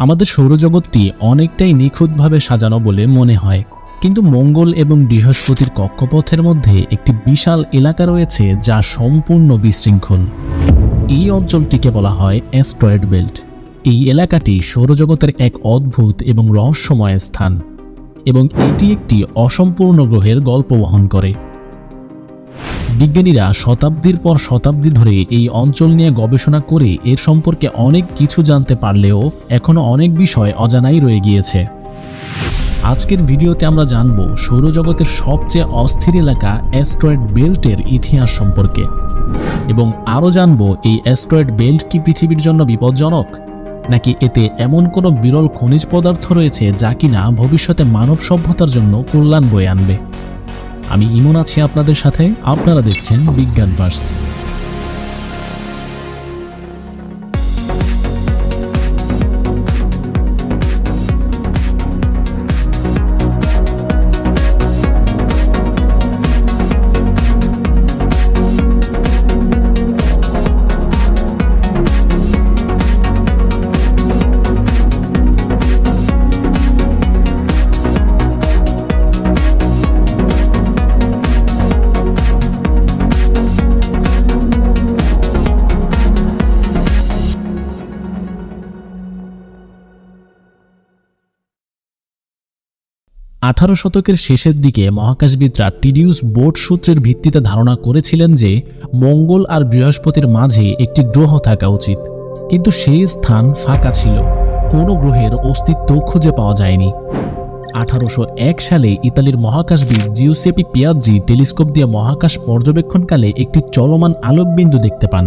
আমাদের সৌরজগৎটি অনেকটাই নিখুঁতভাবে সাজানো বলে মনে হয়। কিন্তু মঙ্গল এবং বৃহস্পতির কক্ষপথের মধ্যে একটি বিশাল এলাকা রয়েছে যা সম্পূর্ণ বিশৃঙ্খল। এই অঞ্চলটিকে বলা হয় অ্যাস্ট্রয়েড বেল্ট এই এলাকাটি সৌরজগতের এক অদ্ভুত এবং রহস্যময় স্থান এবং এটি একটি অসম্পূর্ণ গ্রহের গল্প বহন করে। বিজ্ঞানীরা শতাব্দীর পর শতাব্দী ধরে এই অঞ্চল নিয়ে গবেষণা করে এর সম্পর্কে অনেক কিছু জানতে পারলেও এখনও অনেক বিষয় অজানাই রয়ে গিয়েছে। আজকের ভিডিওতে আমরা জানব সৌরজগতের সবচেয়ে অস্থির এলাকা অ্যাস্ট্রয়েড বেল্টের ইতিহাস সম্পর্কে এবং আরও জানব এই অ্যাস্ট্রয়েড বেল্ট কি পৃথিবীর জন্য বিপজ্জনক? নাকি এতে এমন কোনো বিরল খনিজ পদার্থ রয়েছে যা কিনা ভবিষ্যতে মানব সভ্যতার জন্য কল্যাণ বয়ে আনবে? আমি ইমন আছি আপনাদের সাথে। আপনারা দেখছেন বিজ্ঞান ভার্স আঠারো শতকের শেষের দিকে মহাকাশবিদরা টিডিউস বোর্ড সূত্রের ভিত্তিতে ধারণা করেছিলেন যে মঙ্গল আর বৃহস্পতির মাঝে একটি গ্রহ থাকা উচিত। কিন্তু সেই স্থান ফাঁকা ছিল। কোনো গ্রহের অস্তিত্ব খুঁজে পাওয়া যায়নি। আঠারোশো এক সালে ইতালির মহাকাশবিদ জিউসেপি পিয়াজ্জি টেলিস্কোপ দিয়ে মহাকাশ পর্যবেক্ষণকালে একটি চলমান আলোকবিন্দু দেখতে পান,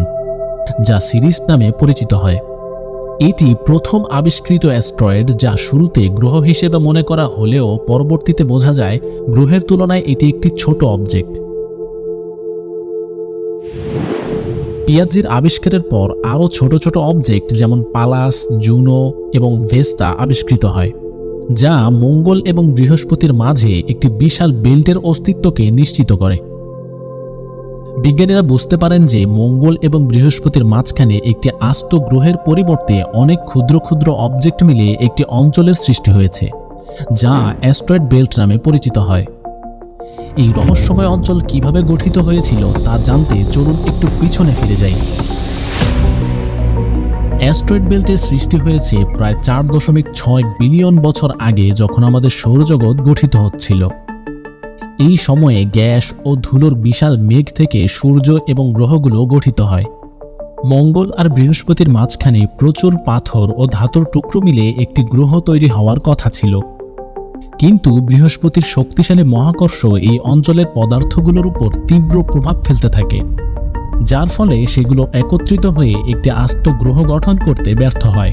যা সিরিজ নামে পরিচিত হয়। এটি প্রথম আবিষ্কৃত অ্যাস্ট্রয়েড যা শুরুতে গ্রহ হিসেবে মনে করা হলেও পরবর্তীতে বোঝা যায় গ্রহের তুলনায় এটি একটি ছোট অবজেক্ট। পিয়াজির আবিষ্কারের পর আরও ছোট ছোট অবজেক্ট যেমন পালাস, জুনো এবং ভেস্তা আবিষ্কৃত হয়, যা মঙ্গল এবং বৃহস্পতির মাঝে একটি বিশাল বেল্টের অস্তিত্বকে নিশ্চিত করে। বিজ্ঞানীরা বুঝতে পারেন যে মঙ্গল এবং বৃহস্পতির মাঝখানে একটি আস্ত গ্রহের পরিবর্তে অনেক ক্ষুদ্র ক্ষুদ্র অবজেক্ট মিলে একটি অঞ্চলের সৃষ্টি হয়েছে, যা অ্যাস্ট্রয়েড বেল্ট নামে পরিচিত হয়। এই রহস্যময় অঞ্চল কীভাবে গঠিত হয়েছিল তা জানতে চলুন একটু পিছনে ফিরে যাই। অ্যাস্ট্রয়েড বেল্টের সৃষ্টি হয়েছে প্রায় চার দশমিক ছয় বিলিয়ন বছর আগে, যখন আমাদের সৌরজগৎ গঠিত হচ্ছিল। এই সময়ে গ্যাস ও ধুলোর বিশাল মেঘ থেকে সূর্য এবং গ্রহগুলো গঠিত হয়। মঙ্গল আর বৃহস্পতির মাঝখানে প্রচুর পাথর ও ধাতুর টুকরো মিলে একটি গ্রহ তৈরি হওয়ার কথা ছিল। কিন্তু বৃহস্পতির শক্তিশালী মহাকর্ষ এই অঞ্চলের পদার্থগুলোর উপর তীব্র প্রভাব ফেলতে থাকে, যার ফলে সেগুলো একত্রিত হয়ে একটি আস্ত গ্রহ গঠন করতে ব্যর্থ হয়।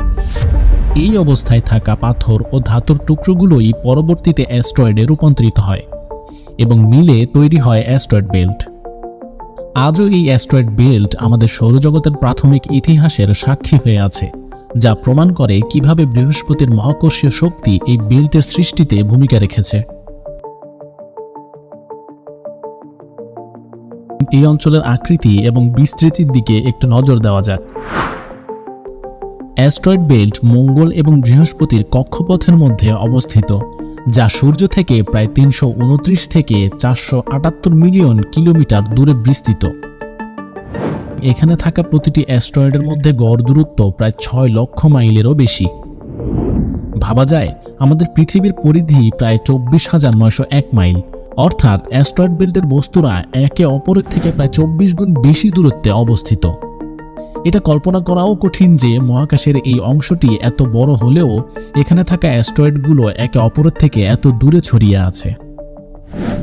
এই অবস্থায় থাকা পাথর ও ধাতুর টুকরোগুলোই পরবর্তীতে অ্যাস্ট্রয়েডে রূপান্তরিত হয়। এবং মিলে তৈরি হয় অ্যাস্ট্রয়েড বেল্ট। আজও এই অ্যাস্ট্রয়েড বেল্ট আমাদের সৌরজগতের প্রাথমিক ইতিহাসের সাক্ষী হয়ে আছে, যা প্রমাণ করে কীভাবে বৃহস্পতির মহাকর্ষীয় শক্তি এই বেল্টের সৃষ্টিতে ভূমিকা রেখেছে। এই অঞ্চলের আকৃতি এবং বিস্তৃতির দিকে একটু নজর দেওয়া যাক। অ্যাস্ট্রয়েড বেল্ট মঙ্গল এবং বৃহস্পতির কক্ষপথের মধ্যে অবস্থিত। যা সূর্য থেকে প্রায় তিনশো উনত্রিশ থেকে চারশো আটাত্তর মিলিয়ন কিলোমিটার দূরে বিস্তৃত। এখানে থাকা প্রতিটি অ্যাস্ট্রয়েডের মধ্যে গড় দূরত্ব প্রায় ছয় লক্ষ মাইলেরও বেশি। ভাবা যায়, আমাদের পৃথিবীর পরিধি প্রায় চব্বিশ হাজার নয়শো এক মাইল। অর্থাৎ অ্যাস্ট্রয়েড বেল্টের বস্তুরা একে অপরের থেকে প্রায় চব্বিশ গুণ বেশি দূরত্বে অবস্থিত। এটা কল্পনা করাও কঠিন যে মহাকাশের এই অংশটি এত বড় হলেও এখানে থাকা অ্যাস্ট্রয়েডগুলো একে অপরের থেকে এত দূরে ছড়িয়ে আছে।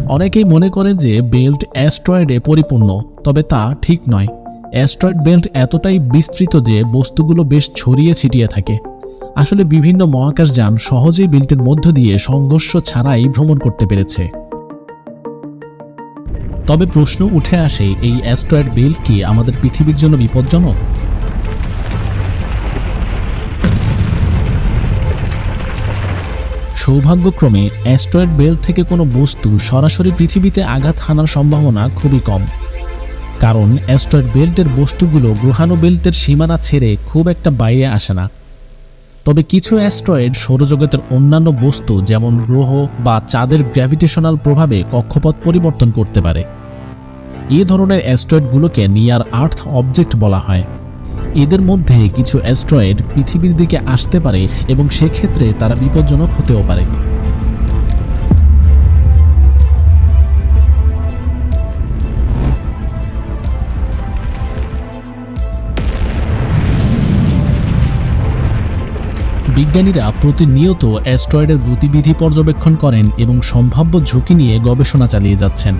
অনেকেই মনে করে যে বেল্ট অ্যাস্ট্রয়েডে পরিপূর্ণ, তবে তা ঠিক নয়। অ্যাস্ট্রয়েড বেল্ট এতটাই বিস্তৃত যে বস্তুগুলো বেশ ছড়িয়ে ছিটিয়ে থাকে। আসলে বিভিন্ন মহাকাশযান সহজেই বেল্টের মধ্য দিয়ে সংঘর্ষ ছাড়াই ভ্রমণ করতে পেরেছে। তবে প্রশ্ন উঠে আসে, এই অ্যাস্ট্রয়েড বেল্ট কি আমাদের পৃথিবীর জন্য বিপজ্জনক? সৌভাগ্যক্রমে, অ্যাস্ট্রয়েড বেল্ট থেকে কোনো বস্তু সরাসরি পৃথিবীতে আঘাত হানার সম্ভাবনা খুবই কম। কারণ, অ্যাস্ট্রয়েড বেল্টের বস্তুগুলো গ্রহাণু বেল্টের সীমানা ছেড়ে খুব একটা বাইরে আসে না। তবে কিছু অ্যাস্ট্রয়েড সৌরজগতের অন্যান্য বস্তু যেমন গ্রহ বা চাঁদের গ্র্যাভিটেশনাল প্রভাবে কক্ষপথ পরিবর্তন করতে পারে। এ ধরনের অ্যাস্ট্রয়েডগুলোকে নিয়ার আর্থ অবজেক্ট বলা হয়। এদের মধ্যে কিছু অ্যাস্ট্রয়েড পৃথিবীর দিকে আসতে পারে এবং সেক্ষেত্রে তারা বিপজ্জনক হতেও পারে। বিজ্ঞানীরা প্রতিনিয়ত অ্যাস্ট্রয়েডের গতিবিধি পর্যবেক্ষণ করেন এবং সম্ভাব্য ঝুঁকি নিয়ে গবেষণা চালিয়ে যাচ্ছেন।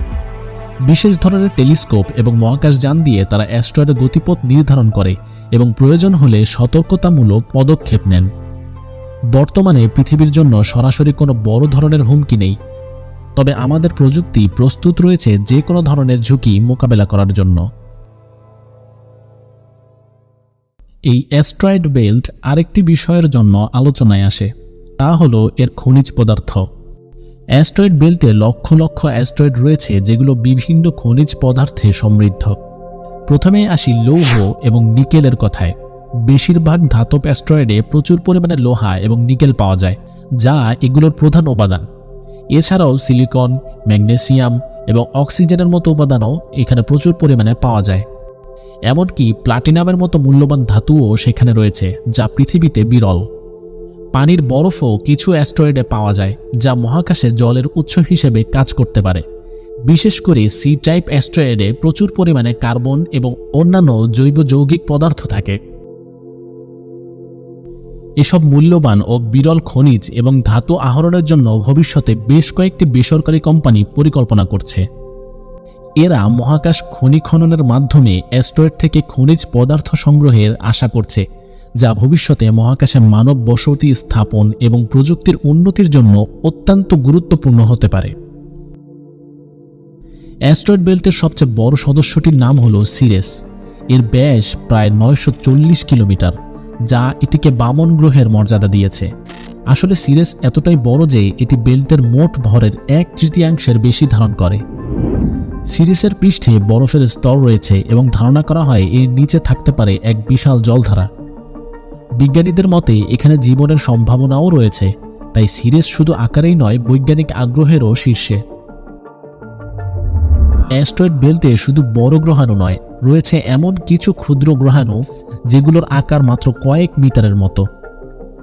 বিশেষ ধরনের টেলিস্কোপ এবং মহাকাশযান দিয়ে তারা অ্যাস্ট্রয়েডের গতিপথ নির্ধারণ করে এবং প্রয়োজন হলে সতর্কতামূলক পদক্ষেপ নেন। বর্তমানে পৃথিবীর জন্য সরাসরি কোনো বড় ধরনের হুমকি নেই। তবে আমাদের প্রযুক্তি প্রস্তুত রয়েছে যে কোনো ধরনের ঝুঁকি মোকাবেলা করার জন্য। এই অ্যাস্ট্রয়েড বেল্ট আরেকটি বিষয়ের জন্য আলোচনায় আসে, তা হলো এর খনিজ পদার্থ। অ্যাস্ট্রয়েড বেল্টে লক্ষ লক্ষ অ্যাস্ট্রয়েড রয়েছে যেগুলো বিভিন্ন খনিজ পদার্থে সমৃদ্ধ। প্রথমে আসি লৌহ এবং নিকেলের কথায়। বেশিরভাগ ধাতব অ্যাস্ট্রয়েডে প্রচুর পরিমাণে লোহা এবং নিকেল পাওয়া যায়, যা এগুলোর প্রধান উপাদান। এছাড়াও সিলিকন ম্যাগনেসিয়াম এবং অক্সিজেনের মতো উপাদানও এখানে প্রচুর পরিমাণে পাওয়া যায়। এমনকি প্লাটিনামের মতো মূল্যবান ধাতুও সেখানে রয়েছে, যা পৃথিবীতে বিরল। পানির বরফও কিছু অ্যাস্ট্রয়েডে পাওয়া যায়, যা মহাকাশে জলের উৎস হিসেবে কাজ করতে পারে। বিশেষ করে সি টাইপ অ্যাস্ট্রয়েডে প্রচুর পরিমাণে কার্বন এবং অন্যান্য জৈব যৌগিক পদার্থ থাকে। এসব মূল্যবান ও বিরল খনিজ এবং ধাতু আহরণের জন্য ভবিষ্যতে বেশ কয়েকটি বেসরকারি কোম্পানি পরিকল্পনা করছে। এরা মহাকাশ খনি খননের মাধ্যমে অ্যাস্ট্রয়েড থেকে খনিজ পদার্থ সংগ্রহের আশা করছে, যা ভবিষ্যতে মহাকাশে মানব বসতি স্থাপন এবং প্রযুক্তির উন্নতির জন্য অত্যন্ত গুরুত্বপূর্ণ হতে পারে। অ্যাস্ট্রয়েড বেল্টের সবচেয়ে বড় সদস্যটির নাম হল সিরেস এর ব্যাস প্রায় নয়শো চল্লিশ কিলোমিটার, যা এটিকে বামন গ্রহের মর্যাদা দিয়েছে। আসলে সিরেস এতটাই বড় যে এটি বেল্টের মোট ভরের এক তৃতীয়াংশের বেশি ধারণ করে। সিরিসের পৃষ্ঠে বরফের স্তর রয়েছে এবং ধারণা করা হয় এর নিচে থাকতে পারে এক বিশাল জলধারা। বিজ্ঞানীদের মতে, এখানে জীবনের সম্ভাবনাও রয়েছে, তাই সিরিস শুধু আকারেই নয়, বৈজ্ঞানিক আগ্রহেরও শীর্ষে। অ্যাস্ট্রয়েড বেল্টে শুধু বড় গ্রহাণু নয়, রয়েছে এমন কিছু ক্ষুদ্র গ্রহাণু যেগুলোর আকার মাত্র কয়েক মিটারের মতো।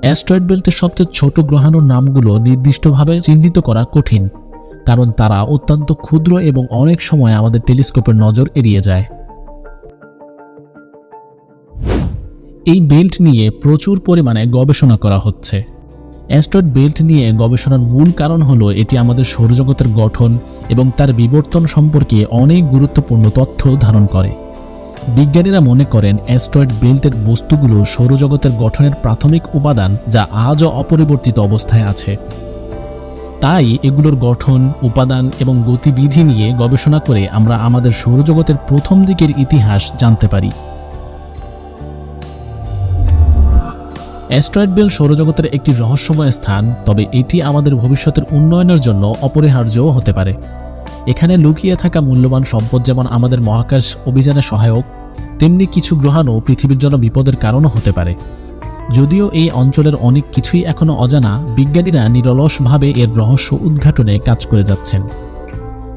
অ্যাস্ট্রয়েড বেল্টের সবচেয়ে ছোট গ্রহাণুর নামগুলো নির্দিষ্টভাবে চিহ্নিত করা কঠিন। কারণ তারা অত্যন্ত ক্ষুদ্র এবং অনেক সময় আমাদের টেলিস্কোপের নজর এড়িয়ে যায়। এই বেল্ট নিয়ে প্রচুর পরিমাণে গবেষণা করা হচ্ছে। অ্যাস্ট্রয়েড বেল্ট নিয়ে গবেষণার মূল কারণ হলো এটি আমাদের সৌরজগতের গঠন এবং তার বিবর্তন সম্পর্কে অনেক গুরুত্বপূর্ণ তথ্য ধারণ করে। বিজ্ঞানীরা মনে করেন অ্যাস্ট্রয়েড বেল্টের বস্তুগুলো সৌরজগতের গঠনের প্রাথমিক উপাদান যা আজও অপরিবর্তিত অবস্থায় আছে। তাই এগুলোর গঠন, উপাদান এবং গতিবিধি নিয়ে গবেষণা করে আমরা আমাদের সৌরজগতের প্রথম দিকের ইতিহাস জানতে পারি। অ্যাস্ট্রয়েড বেল সৌরজগতের একটি রহস্যময় স্থান, তবে এটি আমাদের ভবিষ্যতের উন্নয়নের জন্য অপরিহার্যও হতে পারে। এখানে লুকিয়ে থাকা মূল্যবান সম্পদ যেমন আমাদের মহাকাশ অভিযানে সহায়ক, তেমনি কিছু গ্রহাণু পৃথিবীর জন্য বিপদের কারণও হতে পারে। যদিও এই অঞ্চলের অনেক কিছুই এখনও অজানা, বিজ্ঞানীরা নিরলসভাবে এর রহস্য উদ্ঘাটনে কাজ করে যাচ্ছেন।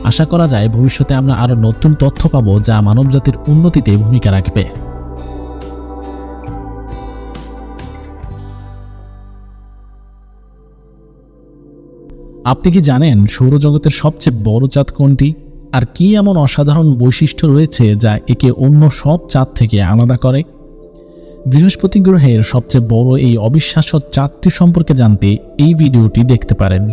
আশা করা যায় ভবিষ্যতে আমরা আরও নতুন তথ্য পাব যা মানবজাতির উন্নতিতে ভূমিকা রাখবে। আপনি কি জানেন সৌরজগতের সবচেয়ে বড় চাঁদ কোনটি? আর কি এমন অসাধারণ বৈশিষ্ট্য রয়েছে যা একে অন্য সব চাঁদ থেকে আলাদা করে? বৃহস্পতি গ্রহের সবচেয়ে বড় এই অবিশ্বাস্য চাঁদটি সম্পর্কে জানতে এই ভিডিওটি দেখতে পারেন।